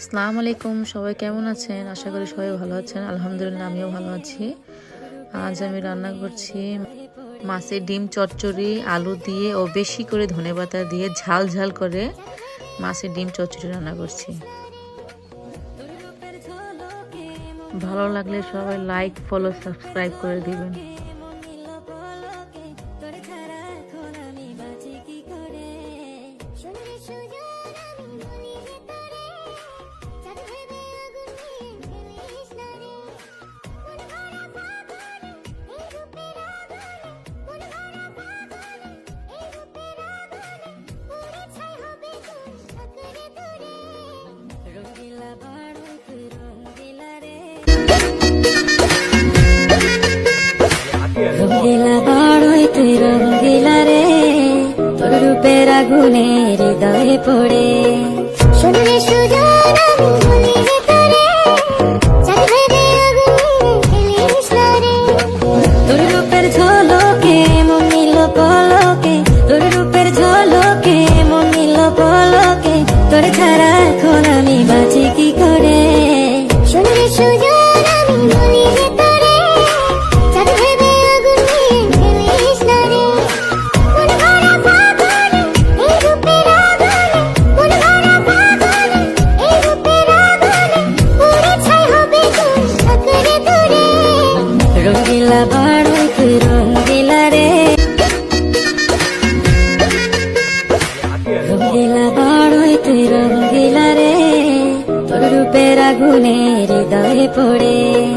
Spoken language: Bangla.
আসসালামু আলাইকুম সবাই কেমন আছেন? আশা করি সবাই ভালো আছেন। আলহামদুলিল্লাহ, আমিও ভালো আছি। আজ আমি রান্না করছি মাছের ডিম চচ্চড়ি, আলু দিয়ে ও বেশি করে ধনেপাতা দিয়ে ঝাল ঝাল করে মাছের ডিম চচ্চড়ি রান্না করছি। ভালো লাগলে সবাই লাইক, ফলো, সাবস্ক্রাইব করে দিবেন। রূপের আগুনে হৃদয়ে বড়ই তুই রঙ্গিলা রে রঙ্গিলা বড়ই তুই রঙ্গিলা রে। তোর রূপের আগুনে হৃদয়ে পড়ে।